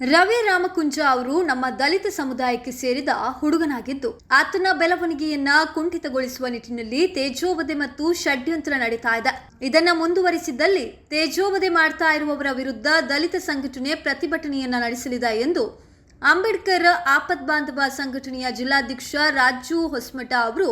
ರವಿ ರಾಮಕುಂಜ ಅವರು ನಮ್ಮ ದಲಿತ ಸಮುದಾಯಕ್ಕೆ ಸೇರಿದ ಹುಡುಗನಾಗಿದ್ದು, ಆತನ ಬೆಳವಣಿಗೆಯನ್ನ ಕುಂಠಿತಗೊಳಿಸುವ ನಿಟ್ಟಿನಲ್ಲಿ ತೇಜೋವಧೆ ಮತ್ತು ಷಡ್ಯಂತ್ರ ನಡೀತಾ ಇದೆ. ಇದನ್ನ ಮುಂದುವರಿಸಿದ್ದಲ್ಲಿ ತೇಜೋವಧೆ ಮಾಡ್ತಾ ಇರುವವರ ವಿರುದ್ಧ ದಲಿತ ಸಂಘಟನೆ ಪ್ರತಿಭಟನೆಯನ್ನ ನಡೆಸಲಿದೆ ಎಂದು ಅಂಬೇಡ್ಕರ್ ಆಪತ್ ಬಾಂಧವ ಸಂಘಟನೆಯ ಜಿಲ್ಲಾಧ್ಯಕ್ಷ ರಾಜು ಹೊಸ್ಮಠ ಅವರು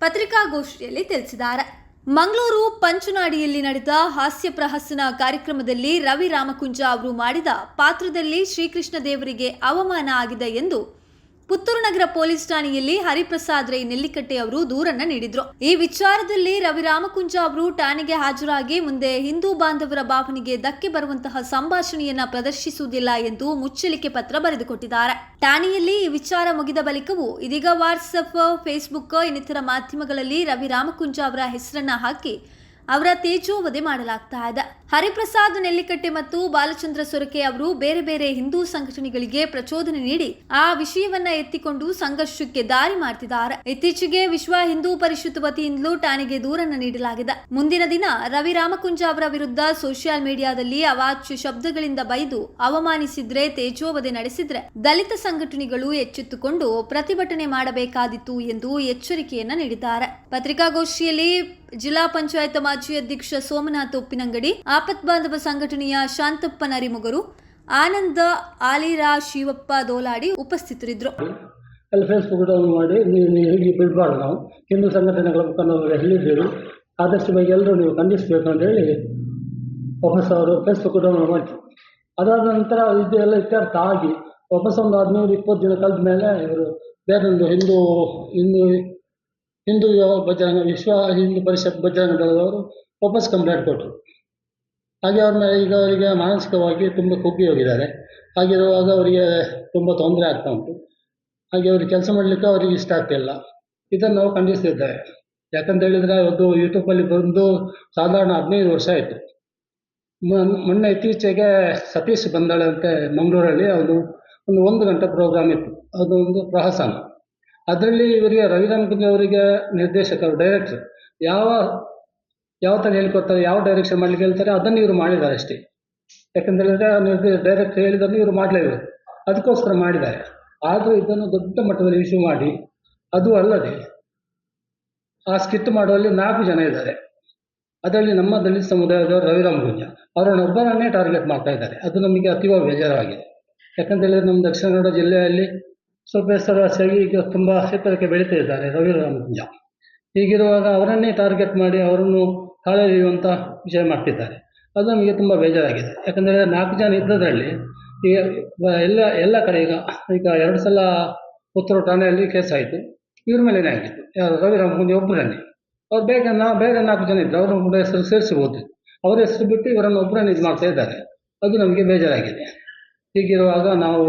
ಪತ್ರಿಕಾಗೋಷ್ಠಿಯಲ್ಲಿ ತಿಳಿಸಿದ್ದಾರೆ. ಮಂಗಳೂರು ಪಂಚನಾಡಿಯಲ್ಲಿ ನಡೆದ ಹಾಸ್ಯ ಪ್ರಹಸನ ಕಾರ್ಯಕ್ರಮದಲ್ಲಿ ರವಿ ರಾಮಕುಂಜ ಅವರು ಮಾಡಿದ ಪಾತ್ರದಲ್ಲಿ ಶ್ರೀಕೃಷ್ಣ ದೇವರಿಗೆ ಅವಮಾನ ಆಗಿದೆ ಎಂದು ಪುತ್ತೂರು ನಗರ ಪೊಲೀಸ್ ಠಾಣೆಯಲ್ಲಿ ಹರಿಪ್ರಸಾದ್ ರೈ ನೆಲ್ಲಿಕಟ್ಟೆ ಅವರು ದೂರನ್ನ ನೀಡಿದ್ರು. ಈ ವಿಚಾರದಲ್ಲಿ ರವಿ ರಾಮಕುಂಜ ಅವರು ಠಾಣೆಗೆ ಹಾಜರಾಗಿ ಮುಂದೆ ಹಿಂದೂ ಬಾಂಧವರ ಭಾವನೆಗೆ ಧಕ್ಕೆ ಬರುವಂತಹ ಸಂಭಾಷಣೆಯನ್ನ ಪ್ರದರ್ಶಿಸುವುದಿಲ್ಲ ಎಂದು ಮುಚ್ಚಳಿಕೆ ಪತ್ರ ಬರೆದುಕೊಟ್ಟಿದ್ದಾರೆ. ಠಾಣೆಯಲ್ಲಿ ಈ ವಿಚಾರ ಮುಗಿದ ಬಳಿಕವೂ ಇದೀಗ ವಾಟ್ಸಪ್ ಫೇಸ್ಬುಕ್ ಇನ್ನಿತರ ಮಾಧ್ಯಮಗಳಲ್ಲಿ ರವಿ ರಾಮಕುಂಜ ಅವರ ಹೆಸರನ್ನ ಹಾಕಿ ಅವರ ತೇಜೋವಧೆ ಮಾಡಲಾಗ್ತಾ ಇದೆ. ಹರಿಪ್ರಸಾದ್ ನೆಲ್ಲಿಕಟ್ಟೆ ಮತ್ತು ಬಾಲಚಂದ್ರ ಸೊರಕೆ ಅವರು ಬೇರೆ ಬೇರೆ ಹಿಂದೂ ಸಂಘಟನೆಗಳಿಗೆ ಪ್ರಚೋದನೆ ನೀಡಿ ಆ ವಿಷಯವನ್ನ ಎತ್ತಿಕೊಂಡು ಸಂಘರ್ಷಕ್ಕೆ ದಾರಿ ಮಾಡ್ತಿದ್ದಾರೆ. ಇತ್ತೀಚೆಗೆ ವಿಶ್ವ ಹಿಂದೂ ಪರಿಷತ್ ವತಿಯಿಂದಲೂ ಠಾಣೆಗೆ ದೂರನ್ನ ನೀಡಲಾಗಿದೆ. ಮುಂದಿನ ದಿನ ರವಿ ರಾಮಕುಂಜ ಅವರ ವಿರುದ್ಧ ಸೋಷಿಯಲ್ ಮೀಡಿಯಾದಲ್ಲಿ ಅವಾಚ್ಯ ಶಬ್ದಗಳಿಂದ ಬೈದು ಅವಮಾನಿಸಿದ್ರೆ ತೇಜೋವಧೆ ನಡೆಸಿದ್ರೆ ದಲಿತ ಸಂಘಟನೆಗಳು ಎಚ್ಚೆತ್ತುಕೊಂಡು ಪ್ರತಿಭಟನೆ ಮಾಡಬೇಕಾದಿತ್ತು ಎಂದು ಎಚ್ಚರಿಕೆಯನ್ನ ನೀಡಿದ್ದಾರೆ. ಪತ್ರಿಕಾಗೋಷ್ಠಿಯಲ್ಲಿ ಜಿಲ್ಲಾ ಪಂಚಾಯತ್ ಮಾಜಿ ಅಧ್ಯಕ್ಷ ಸೋಮನಾಥ್ ಉಪ್ಪಿನಂಗಡಿ, ಆಪತ್ ಬಾಂಧವ ಸಂಘಟನೆಯ ಶಾಂತಪ್ಪ ನರಿಮುಗರು ಆನಂದ ಆಲಿರಾ ಶಿವಪ್ಪ ದೋಲಾಡಿ ಉಪಸ್ಥಿತರಿದ್ದರು. ಅಲ್ಲಿ ಫೇಸ್ಬುಕ್ ಡೌನ್ ಮಾಡಿ, ನೀವು ಹೀಗೆ ಬಿಡಬಾರ್ದು ನಾವು? ಹಿಂದೂ ಸಂಘಟನೆಗಳ ಮುಖಂಡರು ಹೇಳಿದ್ದೀರಿ ಆದಷ್ಟು ಬೇಗ ಎಲ್ಲರೂ ನೀವು ಖಂಡಿಸಬೇಕು ಅಂತ ಹೇಳಿ ವಾಪಸ್ ಅವರು ಫೇಸ್ಬುಕ್ ಡೌನ್ ಮಾಡಿ ಅದಾದ ನಂತರ ಇದೆಲ್ಲ ಇತ್ಯರ್ಥ ಆಗಿ ವಾಪಸ್ ಒಂದು ಹದಿನೈದು ಇಪ್ಪತ್ತು ದಿನ ಕಳೆದ ಮೇಲೆ ಇವರು ಬೇರೊಂದು ಹಿಂದೂ ಹಿಂದೂ ಹಿಂದೂ ಬಜರಂಗ ವಿಶ್ವ ಹಿಂದೂ ಪರಿಷತ್ ಬಜರಂಗ ದಳದವರು ವಾಪಸ್ ಕಂಪ್ಲೇಂಟ್ ಕೊಟ್ಟರು. ಹಾಗೆ ಅವ್ರ ಮೇಲೆ ಈಗ ಅವರಿಗೆ ಮಾನಸಿಕವಾಗಿ ತುಂಬ ಕುಗ್ಗಿ ಹೋಗಿದ್ದಾರೆ. ಹಾಗಿರುವಾಗ ಅವರಿಗೆ ತುಂಬ ತೊಂದರೆ ಆಗ್ತಾ ಉಂಟು. ಹಾಗೆ ಅವ್ರಿಗೆ ಕೆಲಸ ಮಾಡಲಿಕ್ಕೆ ಅವರಿಗೆ ಇಷ್ಟ ಆಗ್ತಿಲ್ಲ ಇದನ್ನು ನಾವು ಖಂಡಿಸ್ತಿದ್ದೇವೆ ಯಾಕಂತ ಹೇಳಿದರೆ ಅದು ಯೂಟ್ಯೂಬಲ್ಲಿ ಬಂದು ಸಾಧಾರಣ ಹದಿನೈದು ವರ್ಷ ಆಯಿತು. ಮೊನ್ನೆ ಇತ್ತೀಚೆಗೆ ಸತೀಶ್ ಬಂದಾಳೆ ಅಂತ ಮಂಗಳೂರಲ್ಲಿ. ಅದು ಒಂದು ಒಂದು ಗಂಟೆ ಪ್ರೋಗ್ರಾಮ್ ಇತ್ತು. ಅದು ಒಂದು ಪ್ರಹಸನ. ಅದರಲ್ಲಿ ಇವರಿಗೆ ರವಿರಾಮಕುಂಜ ಅವರಿಗೆ ನಿರ್ದೇಶಕರು ಡೈರೆಕ್ಟರ್ ಯಾವ ಯಾವ ಥರ ಹೇಳ್ಕೊಡ್ತಾರೆ, ಯಾವ ಡೈರೆಕ್ಷನ್ ಮಾಡ್ಲಿಕ್ಕೆ ಹೇಳ್ತಾರೆ, ಅದನ್ನು ಇವರು ಮಾಡಿದ್ದಾರೆ ಅಷ್ಟೇ. ಯಾಕಂದ್ರೆ ಹೇಳಿದ್ರೆ ನಿರ್ದೇ ಡೈರೆಕ್ಟ್ ಹೇಳಿದ್ರು ಇವರು ಮಾಡಲೇಬೇಕು. ಅದಕ್ಕೋಸ್ಕರ ಮಾಡಿದ್ದಾರೆ. ಆದರೂ ಇದನ್ನು ದೊಡ್ಡ ಮಟ್ಟದಲ್ಲಿ ಇಶ್ಯೂ ಮಾಡಿ, ಅದು ಅಲ್ಲದೆ, ಆ ಸ್ಕಿಟ್ ಮಾಡುವಲ್ಲಿ ನಾಲ್ಕು ಜನ ಇದ್ದಾರೆ. ಅದರಲ್ಲಿ ನಮ್ಮ ದಲಿತ ಸಮುದಾಯದವರು ರವಿರಾಮ್ ಗುಂಜ ಅವರನ್ನೊಬ್ಬರನ್ನೇ ಟಾರ್ಗೆಟ್ ಮಾಡ್ತಾ ಇದ್ದಾರೆ. ಅದು ನಮಗೆ ಅತೀವ ಬೇಜಾರಾಗಿದೆ. ಯಾಕಂತ ಹೇಳಿದ್ರೆ ನಮ್ಮ ದಕ್ಷಿಣ ಕನ್ನಡ ಜಿಲ್ಲೆಯಲ್ಲಿ ಸ್ವಲ್ಪ ಹೆಸರುವಾಸಿಯಾಗಿ ಈಗ ತುಂಬ ಕ್ಷೇತ್ರಕ್ಕೆ ಬೆಳೀತಾ ಇದ್ದಾರೆ ರವಿ ರಾಮಕುಂಜ ಹೀಗಿರುವಾಗ ಅವರನ್ನೇ ಟಾರ್ಗೆಟ್ ಮಾಡಿ ಅವರನ್ನು ಕಾಲೆಳೆಯುವಂಥ ವಿಷಯ ಮಾಡ್ತಿದ್ದಾರೆ. ಅದು ನಮಗೆ ತುಂಬ ಬೇಜಾರಾಗಿದೆ. ಯಾಕಂದರೆ ನಾಲ್ಕು ಜನ ಇದ್ದದರಲ್ಲಿ ಈಗ ಎಲ್ಲ ಎಲ್ಲ ಕಡೆ ಈಗ ಈಗ ಎರಡು ಸಲ ಉತ್ತರ ಠಾಣೆಯಲ್ಲಿ ಕೇಸ್ ಆಯಿತು. ಇವ್ರ ಮೇಲೇನೇ ಆಗಿತ್ತು? ಯಾರು? ರವಿ ರಾಮಕುಂಜ ಒಬ್ಬರನ್ನೇ ಅವ್ರು ಬೇಗ, ನಾ, ಬೇಗ ನಾಲ್ಕು ಜನ ಇದ್ದರು ಅವರು ಕೂಡ ಹೆಸರು ಸೇರಿಸಬಹುದು ಅವರ ಹೆಸರು ಬಿಟ್ಟು ಇವರನ್ನು ಒಬ್ಬರನ್ನು ಇದು ಮಾಡ್ತಾ ಇದ್ದಾರೆ. ಅದು ನಮಗೆ ಬೇಜಾರಾಗಿದೆ. ಹೀಗಿರುವಾಗ ನಾವು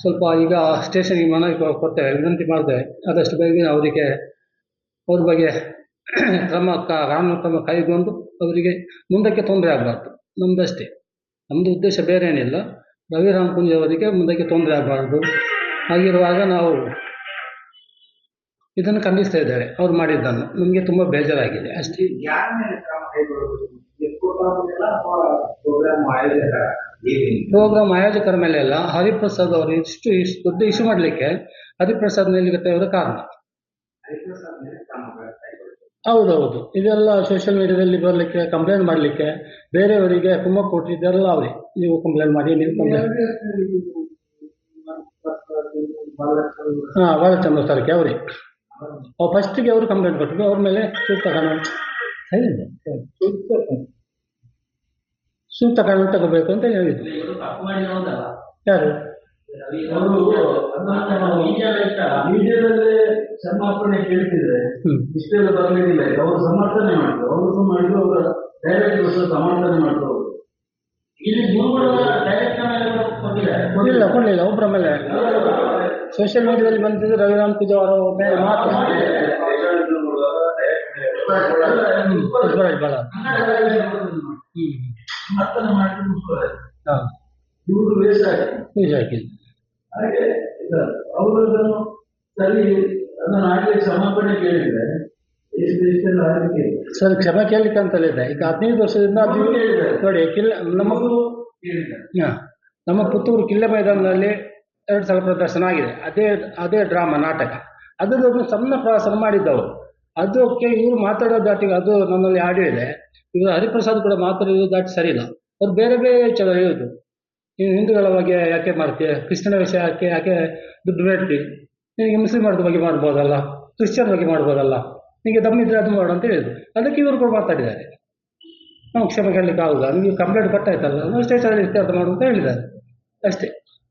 ಸ್ವಲ್ಪ ಈಗ ಸ್ಟೇಷನ್ಗೆ ಮನವಿ ಕೊಟ್ಟೆ, ವಿನಂತಿ ಮಾಡ್ತೇವೆ ಆದಷ್ಟು ಬೇಗ ಅವರಿಗೆ, ಅವ್ರ ಬಗ್ಗೆ ಕ್ರಮ ಕಾನೂನು ಕ್ರಮ ಕೈಗೊಂಡು ಅವರಿಗೆ ಮುಂದಕ್ಕೆ ತೊಂದರೆ ಆಗಬಾರ್ದು. ನಮ್ಮದಷ್ಟೇ ನಮ್ಮದು ಉದ್ದೇಶ ಬೇರೆ ಏನಿಲ್ಲ ರವಿರಾಮ್ ಕುಂಜ್ ಅವರಿಗೆ ಮುಂದಕ್ಕೆ ತೊಂದರೆ ಆಗಬಾರ್ದು. ಹಾಗಿರುವಾಗ ನಾವು ಇದನ್ನು ಖಂಡಿಸ್ತಾ ಇದ್ದಾರೆ. ಅವ್ರು ಮಾಡಿದ್ದನ್ನು. ನಮಗೆ ತುಂಬ ಬೇಜಾರಾಗಿದೆ. ಅಷ್ಟೇ. ಪ್ರೋಗ್ರಾಮ್ ಆಯೋಜಕ ಆಯೋಜಕರ ಮೇಲೆ ಎಲ್ಲ ಹರಿಪ್ರಸಾದ್ ಅವರು ಇಷ್ಟು ಇಷ್ಟು ದೊಡ್ಡ ಇಶ್ಯೂ ಮಾಡಲಿಕ್ಕೆ ಹರಿಪ್ರಸಾದ್ ನೆಲ್ಲಿಗತ್ತೆ ಅವರ ಕಾರಣ. ಹೌದೌದು. ಇದೆಲ್ಲ ಸೋಷಿಯಲ್ ಮೀಡಿಯಾದಲ್ಲಿ ಬರಲಿಕ್ಕೆ ಕಂಪ್ಲೇಂಟ್ ಮಾಡಲಿಕ್ಕೆ ಬೇರೆಯವರಿಗೆ ತುಂಬ ಕೊಟ್ಟಿದ್ದೆಲ್ಲ ಅವರೇ. ನೀವು ಕಂಪ್ಲೇಂಟ್ ಮಾಡಿ, ನೀವು ಕಂಪ್ಲೇಂಟ್ ಹಾಂ, ಬಾಲಚಂದ್ರ ಸರ್ಗೆ ಅವರೇ. ಫಸ್ಟಿಗೆ ಅವರು ಕಂಪ್ಲೇಂಟ್ ಕೊಟ್ಟರು ಅವ್ರ ಮೇಲೆ ಸೂಕ್ತ ಕಾನೂನು ಹೇಳಿದ್ದೆ ಸೂಕ್ತ ತಗೊಂಡು ತಗೋಬೇಕು ಅಂತ ಹೇಳಿದ್ರು. ಯಾರು? ಮೀಡಿಯಾದಲ್ಲಿ ಸಮರ್ಪಣೆ ಕೇಳ್ತಿದ್ರೆ. ಇಷ್ಟೆಲ್ಲ ಅವರು ಸಮರ್ಥನೆ ಮಾಡಿದ್ರು. ಅವರು ಸಹ ಮಾಡಿದ್ರು ಅವರ ಡೈರೆಕ್ಟ್ ಸಮರ್ಥನೆ ಮಾಡಿದ್ರು ಕೊಡಲಿಲ್ಲ ಒಬ್ಬರ ಮೇಲೆ. ಸೋಷಿಯಲ್ ಮೀಡಿಯಾದಲ್ಲಿ ಬಂದಿದ್ದು ರವಿರಾಮ್ ಪೂಜಾ ಅವರ ಮೇಲೆ ಮಾತ್ರ. ಇವರು ನಿಜ ಹಾಕಿದ್ದು ಹಾಗೆ ಅವರು ಅದನ್ನು ಸರಿ ಅದನ್ನು ಆಗ್ಲಿಕ್ಕೆ ಸಮರ್ಪಣೆ ಕೇಳಿದ್ರೆ ಸರ್ ಕ್ಷಮೆ ಕೇಳಲಿಕ್ಕೆ ಅಂತ ಇದೆ. ಈಗ ಹದಿನೈದು ವರ್ಷದಿಂದ ನೋಡಿ ಕಿಲ್ಲ ನಮ್ಮ ನಮ್ಮ ಪುತ್ತೂರು ಕಿಲ್ಲೆ ಮೈದಾನದಲ್ಲಿ ಎರಡು ಸಲ ಪ್ರದರ್ಶನ ಆಗಿದೆ. ಅದೇ ಅದೇ ಡ್ರಾಮಾ ನಾಟಕ. ಅದರದ್ದು ಸಣ್ಣ ಪ್ರವಾಸನ ಮಾಡಿದ್ದವರು. ಅದಕ್ಕೆ ಇವರು ಮಾತಾಡೋ ದಾಟಿಗೆ ಅದು ನನ್ನಲ್ಲಿ ಆಡಿಯೋ ಇದೆ ಇವರು ಹರಿಪ್ರಸಾದ್ ಕೂಡ ಮಾತಾಡೋದು ದಾಟಿ ಸರಿ ಇಲ್ಲ ಅವ್ರು ಬೇರೆ ಬೇರೆ ಚಲೋ ಹೇಳುದು. ನೀವು ಹಿಂದೂಗಳ ಬಗ್ಗೆ ಯಾಕೆ ಮಾಡ್ತೀಯ? ಕ್ರಿಶ್ಚನ ವಿಷಯ ಯಾಕೆ ಯಾಕೆ ದುಡ್ಡು ಬೇಡ್ತಿ? ನಿನಗೆ ಮುಸ್ಲಿಮರ ಬಗ್ಗೆ ಮಾಡ್ಬೋದಲ್ಲ? ಕ್ರಿಶ್ಚಿಯನ್ ಬಗ್ಗೆ ಮಾಡ್ಬೋದಲ್ಲ? ನಿಮಗೆ ದಮ್ಮಿದ್ರೆ ಅದು ಮಾಡು ಅಂತ ಹೇಳಿದ್ರು. ಅದಕ್ಕೆ ಇವರು ಕೂಡ ಮಾತಾಡಿದ್ದಾರೆ. ನಾವು ಕ್ಷಮೆ ಕೇಳಲಿಕ್ಕೆ ಆಗೋಲ್ಲ ನಿಮಗೆ ಕಂಪ್ಲೇಂಟ್ ಕೊಟ್ಟಾಯ್ತಲ್ಲ, ನಾವು ಸ್ಟೇಷನಲ್ಲಿ ಇತ್ಯರ್ಥ ಮಾಡು ಅಂತ ಹೇಳಿದ್ದಾರೆ. ಅಷ್ಟೇ.